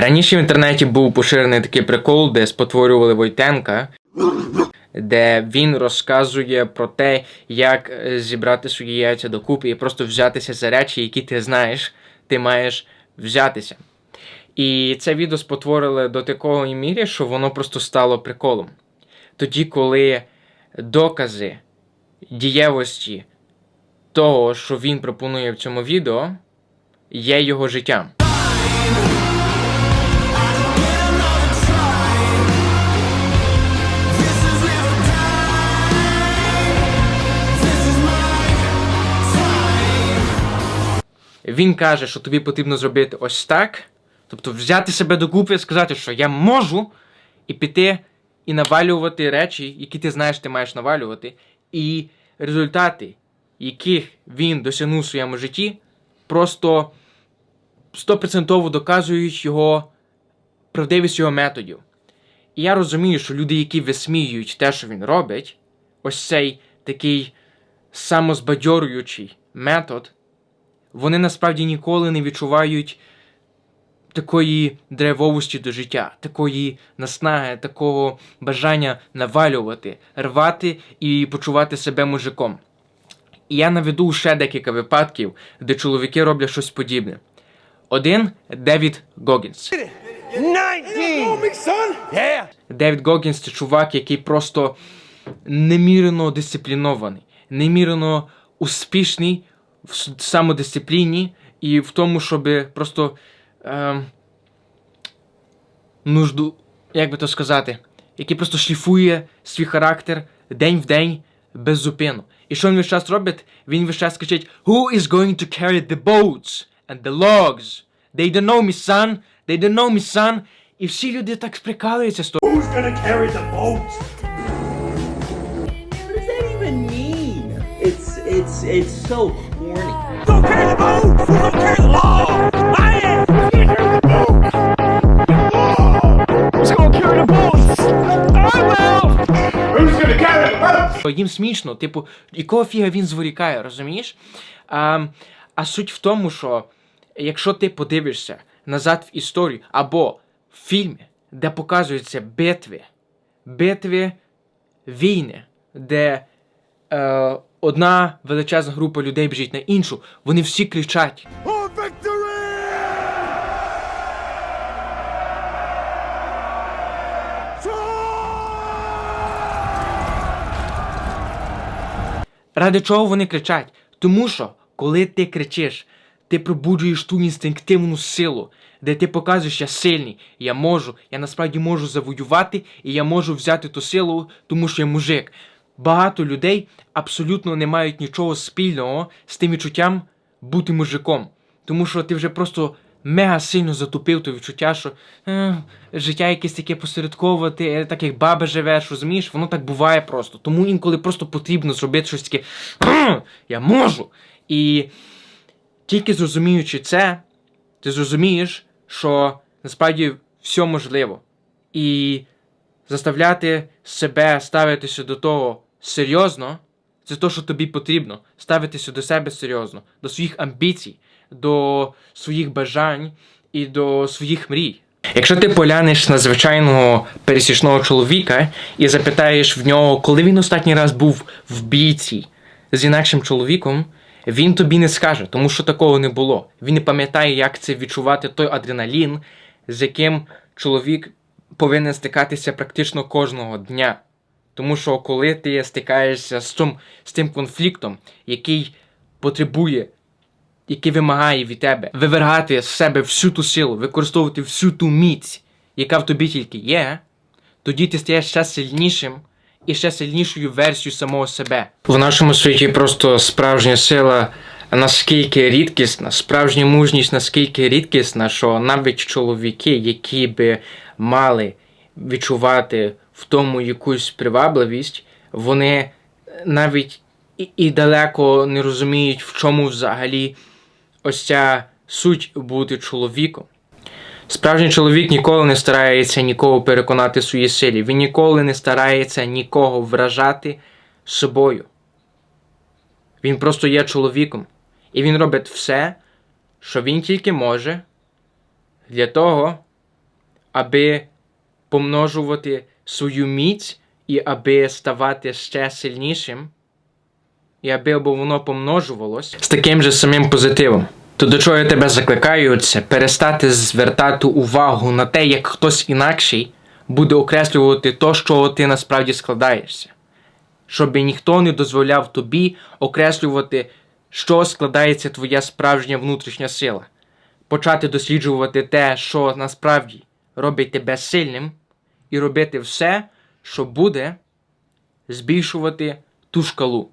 Раніше в інтернеті був поширений такий прикол, де спотворювали Войтенка, де він розказує про те, як е, зібрати свої яйця докупи і просто взятися за речі, які ти знаєш, ти маєш взятися. І це відео спотворили до такої мірі, що воно просто стало приколом. Тоді, коли докази дієвості того, що він пропонує в цьому відео, є його життям. Він каже, що тобі потрібно зробити ось так, тобто взяти себе до купи, сказати, що я можу, і піти і навалювати речі, які ти знаєш, ти маєш навалювати, і результати, яких він досягнув в своєму житті, просто стопроцентово доказують його правдивість його методів. І я розумію, що люди, які висміюють те, що він робить, ось цей такий самозбадьорюючий метод, вони насправді ніколи не відчувають такої драйвовості до життя, такої наснаги, такого бажання навалювати, рвати і почувати себе мужиком. І я наведу ще декілька випадків, де чоловіки роблять щось подібне. Один Девід Гогінс. 19! Yeah! Девід Гогінс це чувак, який просто немірено дисциплінований, немірено успішний в самодисципліні і в тому, щоб просто ем, нужду, як би то сказати, який просто шліфує свій характер день в день без зупину. І що він весь час робить? Він весь час кричить Who is going to carry the boats and the logs? They don't know me, son. They don't know me, son. І всі люди так сприкалуються з того. Who's gonna carry the boats? What does that even mean? It's it's so corny. Go carry the boats! Who's gonna carry the log? I am! Who's gonna carry the boats? Who's gonna carry the boats? I will! Who's gonna carry the boats? Їм смішно, типу, якого фіга він зворікає, розумієш? А, а суть в тому, що якщо ти подивишся назад в історію або в фільмі, де показуються битви, битви війни, де е, одна величезна група людей біжить на іншу, вони всі кричать. Ради чого вони кричать? Тому що, коли ти кричиш, ти пробуджуєш ту інстинктивну силу, де ти показуєш, я сильний, я можу, я насправді можу завоювати, і я можу взяти ту силу, тому що я мужик. Багато людей абсолютно не мають нічого спільного з тим відчуттям бути мужиком. Тому що ти вже просто мега сильно затупив то відчуття, що е, життя якесь таке посередкове, ти е, так як баба живеш, розумієш, воно так буває просто. Тому інколи просто потрібно зробити щось таке. Я можу. І тільки зрозуміючи це, ти зрозумієш, що насправді все можливо. І заставляти себе ставитися до того серйозно, це те, що тобі потрібно. Ставитися до себе серйозно, до своїх амбіцій, до своїх бажань і до своїх мрій. Якщо ти поглянеш на звичайного пересічного чоловіка і запитаєш в нього, коли він останній раз був в бійці з інакшим чоловіком, він тобі не скаже, тому що такого не було. Він не пам'ятає, як це відчувати той адреналін, з яким чоловік повинен стикатися практично кожного дня. Тому що коли ти стикаєшся з цим, з тим конфліктом, який потребує, який вимагає від тебе вивергати з себе всю ту силу, використовувати всю ту міць, яка в тобі тільки є, тоді ти стаєш ще сильнішим і ще сильнішою версією самого себе. В нашому світі просто справжня сила наскільки рідкісна, справжня мужність наскільки рідкісна, що навіть чоловіки, які би мали відчувати в тому якусь привабливість, вони навіть і, і далеко не розуміють, в чому взагалі ось ця суть бути чоловіком. Справжній чоловік ніколи не старається нікого переконати в своїй силі. Він ніколи не старається нікого вражати собою. Він просто є чоловіком. І він робить все, що він тільки може, для того, аби помножувати свою міць і аби ставати ще сильнішим, і аби воно помножувалось з таким же самим позитивом. То до чого я тебе закликаю, це перестати звертати увагу на те, як хтось інакший буде окреслювати то, чого ти насправді складаєшся. Щоб ніхто не дозволяв тобі окреслювати, що складається твоя справжня внутрішня сила. Почати досліджувати те, що насправді робить тебе сильним, і робити все, що буде збільшувати ту шкалу.